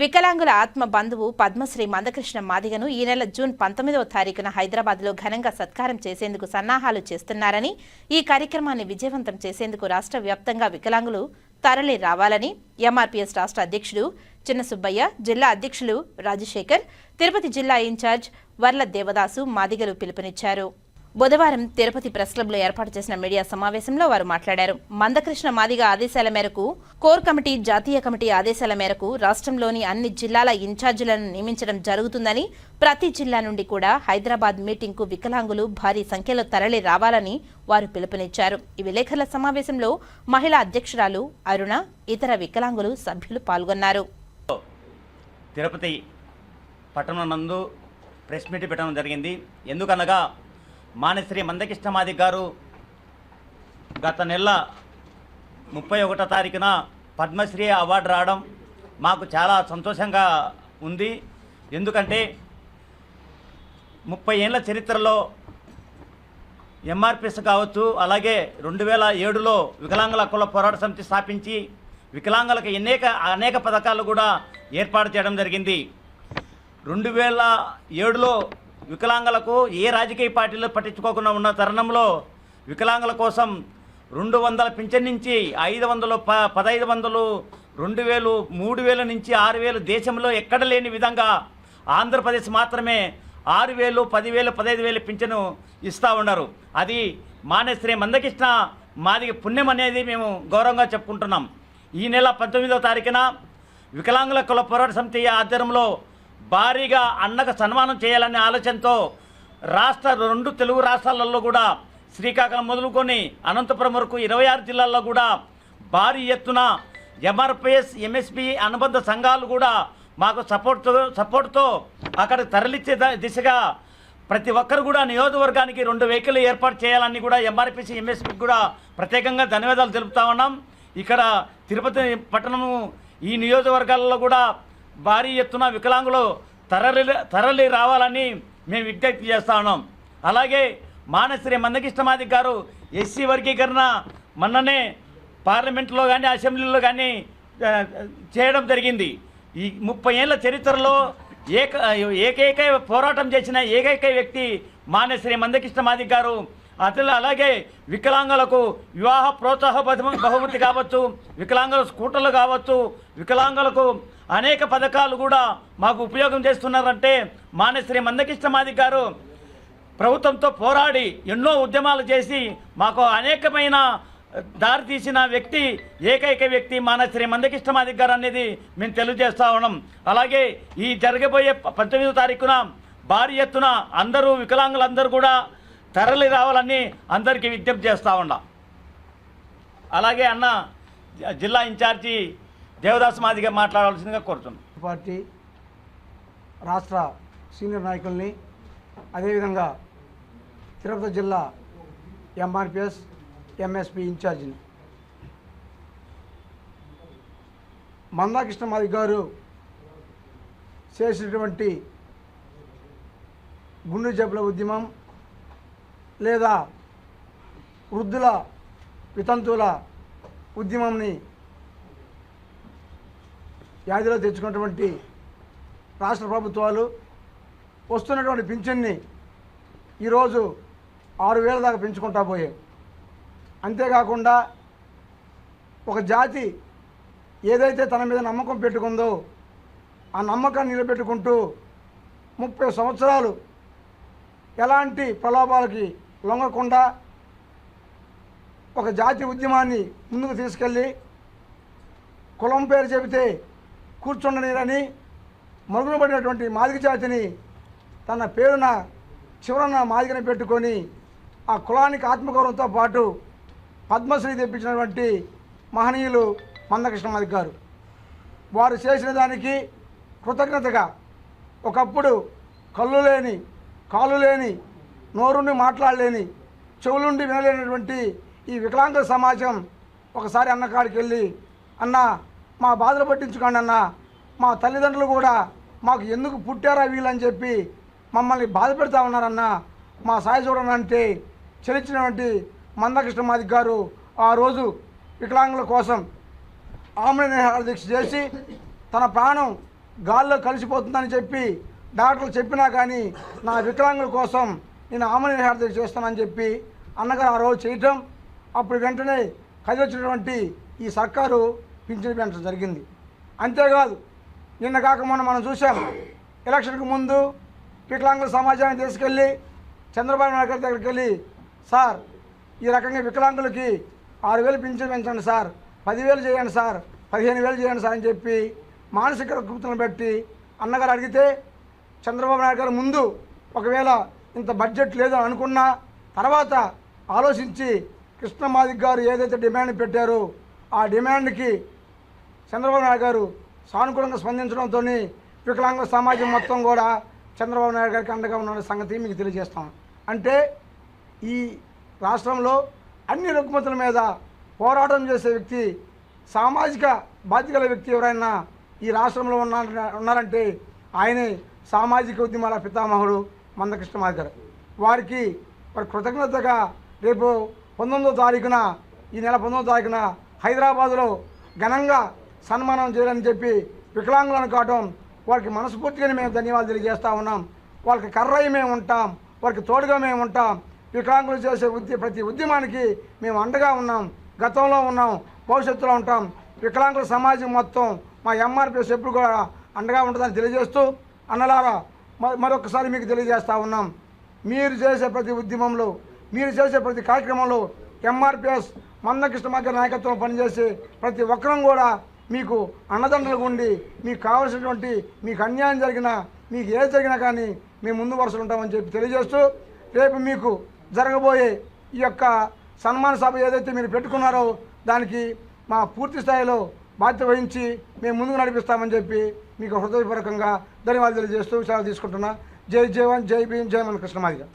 వికలాంగుల ఆత్మ బంధువు పద్మశ్రీ మందకృష్ణ మాదిగను ఈ నెల జూన్ పంతొమ్మిదవ తారీఖున హైదరాబాద్లో ఘనంగా సత్కారం చేసేందుకు సన్నాహాలు చేస్తున్నారని ఈ కార్యక్రమాన్ని విజయవంతం చేసేందుకు రాష్ట్ర వ్యాప్తంగా వికలాంగులు తరలి రావాలని ఎంఆర్పీఎస్ రాష్ట్ర అధ్యక్షుడు చిన్న సుబ్బయ్య జిల్లా అధ్యక్షులు రాజశేఖర్ తిరుపతి జిల్లా ఇన్ఛార్జ్ వర్ల దేవదాసు మాదిగలు పిలుపునిచ్చారు. బుధవారం తిరుపతి ప్రెస్ క్లబ్లో ఏర్పాటు చేసిన మీడియా సమావేశంలో వారు మాట్లాడారు. మందకృష్ణ మాదిగ ఆదేశాల మేరకు కోర్ కమిటీ జాతీయ కమిటీ ఆదేశాల మేరకు రాష్ట్రంలోని అన్ని జిల్లాల ఇన్ఛార్జీలను నియమించడం జరుగుతుందని ప్రతి జిల్లా నుండి కూడా హైదరాబాద్ మీటింగ్కు వికలాంగులు భారీ సంఖ్యలో తరలి రావాలని వారు పిలుపునిచ్చారు. ఈ విలేకరుల సమావేశంలో మహిళా అధ్యక్షురాలు అరుణ ఇతర వికలాంగులు సభ్యులు పాల్గొన్నారు. తిరుపతి పట్టణం నందు ప్రెస్ మీట్ పెట్టడం జరిగింది. ఎందుకనగా మానశ్రీ మందకిష్టమాది గారు గత నెల ముప్పై ఒకటో తారీఖున పద్మశ్రీ అవార్డు రావడం మాకు చాలా సంతోషంగా ఉంది. ఎందుకంటే ముప్పై ఏళ్ళ చరిత్రలో ఎంఆర్పిఎస్ కావచ్చు అలాగే రెండు వేల ఏడులో వికలాంగుల హక్కుల పోరాట సమితి స్థాపించి వికలాంగులకు అనేక అనేక పథకాలు కూడా ఏర్పాటు చేయడం జరిగింది. రెండు వేల ఏడులో వికలాంగులకు ఏ రాజకీయ పార్టీలు పట్టించుకోకుండా ఉన్న తరుణంలో వికలాంగుల కోసం రెండు వందల పింఛన్ నుంచి ఐదు వందలు ప పదహైదు వందలు రెండు వేలు మూడు వేల నుంచి ఆరు వేలు దేశంలో ఎక్కడ లేని విధంగా ఆంధ్రప్రదేశ్ మాత్రమే ఆరు వేలు పదివేలు పదహైదు వేలు పింఛను ఇస్తూ ఉన్నారు. అది మానేశ్రీ మందకృష్ణ మాది పుణ్యం అనేది మేము గౌరవంగా చెప్పుకుంటున్నాం. ఈ నెల పంతొమ్మిదవ తారీఖున వికలాంగుల కుల పోరాట సమితి ఆధ్వర్యంలో భారీగా అన్నకు సన్మానం చేయాలనే ఆలోచనతో రాష్ట్ర రెండు తెలుగు రాష్ట్రాలలో కూడా శ్రీకాకుళం మొదలుకొని అనంతపురం వరకు ఇరవై ఆరు జిల్లాల్లో కూడా భారీ ఎత్తున ఎంఆర్పిఎస్ ఎంఎస్పి అనుబంధ సంఘాలు కూడా మాకు సపోర్ట్తో సపోర్ట్తో అక్కడ తరలిచ్చే దిశగా ప్రతి ఒక్కరు కూడా నియోజకవర్గానికి రెండు వెహికల్ ఏర్పాటు చేయాలని కూడా ఎంఆర్పిసి ఎంఎస్పికి కూడా ప్రత్యేకంగా ధన్యవాదాలు తెలుపుతా ఉన్నాం. ఇక్కడ తిరుపతి పట్టణము ఈ నియోజకవర్గాలలో కూడా భారీ ఎత్తున వికలాంగులు తరలి తరలి రావాలని మేము విజ్ఞప్తి చేస్తా ఉన్నాం. అలాగే మానశ్రీ మందకృష్ణమాది గారు ఎస్సీ వర్గీకరణ మొన్ననే పార్లమెంట్లో కానీ అసెంబ్లీలో కానీ చేయడం జరిగింది. ఈ ముప్పై ఏళ్ళ చరిత్రలో ఏక ఏకైక పోరాటం చేసిన ఏకైక వ్యక్తి మానశ్రీ మందకృష్ణమాది గారు అతను అలాగే వికలాంగులకు వివాహ ప్రోత్సాహ బహుమతి కావచ్చు వికలాంగుల స్కూటర్లు కావచ్చు వికలాంగులకు అనేక పథకాలు కూడా మాకు ఉపయోగం చేస్తున్నారంటే మానశ్రీ మందకిష్టమాది గారు ప్రభుత్వంతో పోరాడి ఎన్నో ఉద్యమాలు చేసి మాకు అనేకమైన దారి తీసిన వ్యక్తి ఏకైక వ్యక్తి మానశ్రీ మందకిష్టమాది గారు అనేది మేము తెలియజేస్తా ఉన్నాం. అలాగే ఈ జరగబోయే పంతొమ్మిదో తారీఖున భారీ ఎత్తున అందరూ వికలాంగులందరూ కూడా తరలి రావాలని అందరికీ విజ్ఞప్తి చేస్తూ ఉన్నాం. అలాగే అన్న జిల్లా ఇన్ఛార్జి దేవదాస్ మాదిగా మాట్లాడాల్సిందిగా కోరుతున్నాను పార్టీ రాష్ట్ర సీనియర్ నాయకుల్ని అదేవిధంగా తిరుపతి జిల్లా ఎంఆర్పిఎస్ ఎంఎస్పి ఇన్ఛార్జిని. మందాకృష్ణమాది గారు చేసినటువంటి గుండె జబ్బుల ఉద్యమం లేదా వృద్ధుల వితంతువుల ఉద్యమంని వ్యాధిలో తెచ్చుకున్నటువంటి రాష్ట్ర ప్రభుత్వాలు వస్తున్నటువంటి పింఛన్ని ఈరోజు ఆరు వేల దాకా పెంచుకుంటా పోయాయి. అంతేకాకుండా ఒక జాతి ఏదైతే తన మీద నమ్మకం పెట్టుకుందో ఆ నమ్మకాన్ని నిలబెట్టుకుంటూ ముప్పై సంవత్సరాలు ఎలాంటి ప్రలోభాలకి లొంగకుండా ఒక జాతి ఉద్యమాన్ని ముందుకు తీసుకెళ్ళి కులం పేరు చెబితే కూర్చుండనీరని మరుగున పడినటువంటి మాదిగ జాతిని తన పేరున చివరన మాదిగని పెట్టుకొని ఆ కులానికి ఆత్మగౌరవంతో పాటు పద్మశ్రీ తెప్పించినటువంటి మహనీయులు మందకృష్ణ మాదిగ గారు. వారు చేసిన దానికి కృతజ్ఞతగా ఒకప్పుడు కళ్ళు లేని కాళ్ళు లేని నోరుని మాట్లాడలేని చెవులుండి వినలేనటువంటి ఈ వికలాంగ సమాజం ఒకసారి అన్న కాడికి వెళ్ళి అన్న మా బాధలు పట్టించుకోండి అన్న. మా తల్లిదండ్రులు కూడా మాకు ఎందుకు పుట్టారా వీళ్ళని చెప్పి మమ్మల్ని బాధ పెడతా ఉన్నారన్న. మా సాయి చూడండి అంటే చెలిచినటువంటి మందకృష్ణ మాది గారు ఆ రోజు వికలాంగుల కోసం ఆమె దీక్ష చేసి తన ప్రాణం గాల్లో కలిసిపోతుందని చెప్పి డాక్టర్లు చెప్పినా కానీ నా వికలాంగుల కోసం నేను ఆమె నిరాహార చేస్తానని చెప్పి అన్నగారు ఆ రోజు చేయటం అప్పుడు వెంటనే కదిలిచ్చినటువంటి ఈ సర్కారు పింఛను పెంచడం జరిగింది. అంతేకాదు నిన్న కాక మొన్న మనం చూసాం ఎలక్షన్కి ముందు వికలాంగుల సమాజాన్ని తీసుకెళ్ళి చంద్రబాబు నాయుడు గారి దగ్గరికి వెళ్ళి సార్ ఈ రకంగా వికలాంగులకి ఆరు వేలు పింఛను పెంచండి సార్ పదివేలు చేయండి సార్ పదిహేను వేలు చేయండి సార్ అని చెప్పి మానసిక కృతులను బట్టి అన్నగారు అడిగితే చంద్రబాబు నాయుడు గారు ముందు ఒకవేళ ఇంత బడ్జెట్ లేదు అనుకున్నా తర్వాత ఆలోచించి కృష్ణమాదిక్ గారు ఏదైతే డిమాండ్ పెట్టారో ఆ డిమాండ్కి చంద్రబాబు నాయుడు గారు సానుకూలంగా స్పందించడంతో వికలాంగ సమాజం మొత్తం కూడా చంద్రబాబు నాయుడు గారికి అండగా ఉన్న సంగతి మీకు తెలియజేస్తాం. అంటే ఈ రాష్ట్రంలో అన్ని రుగ్మతుల మీద పోరాటం చేసే వ్యక్తి సామాజిక బాధ్యతల వ్యక్తి ఎవరైనా ఈ రాష్ట్రంలో ఉన్న ఉన్నారంటే ఆయనే సామాజిక ఉద్యమాల పితామహుడు. మందకృష్ణ గారు వారికి వారి కృతజ్ఞతగా రేపు పంతొమ్మిదో తారీఖున ఈ నెల పంతొమ్మిదో తారీఖున హైదరాబాదులో ఘనంగా సన్మానం చేయాలని చెప్పి వికలాంగులను కావటం వారికి మనస్ఫూర్తిగా మేము ధన్యవాదాలు తెలియజేస్తూ ఉన్నాం. వాళ్ళకి కర్రయ్య మేము ఉంటాం వారికి తోడుగా మేము ఉంటాం. వికలాంగులు చేసే ఉద్య ప్రతి ఉద్యమానికి మేము అండగా ఉన్నాం గతంలో ఉన్నాం భవిష్యత్తులో ఉంటాం. వికలాంగుల సమాజం మొత్తం మా ఎంఆర్పిఎస్ ఎప్పుడు కూడా అండగా ఉంటుందని తెలియజేస్తూ అన్నలారా మరొకసారి మీకు తెలియజేస్తూ ఉన్నాం. మీరు చేసే ప్రతి ఉద్యమంలో మీరు చేసే ప్రతి కార్యక్రమంలో ఎంఆర్పిఎస్ మందకృష్ణ మధ్య నాయకత్వం పనిచేసి ప్రతి ఒక్కరం కూడా మీకు అన్నదండలుగా ఉండి మీకు కావలసినటువంటి మీకు అన్యాయం జరిగినా మీకు ఏది జరిగినా కానీ మేము ముందు వరుసలు ఉంటామని చెప్పి తెలియజేస్తూ రేపు మీకు జరగబోయే ఈ యొక్క సన్మాన సభ ఏదైతే మీరు పెట్టుకున్నారో దానికి మా పూర్తి స్థాయిలో బాధ్యత వహించి మేము ముందుకు నడిపిస్తామని చెప్పి మీకు హృదయపూర్వకంగా ధన్యవాదాలు తెలియజేస్తూ సెలవు తీసుకుంటున్నా. జై జీవన్ జై భీమ్ జై మన కృష్ణమాదిగా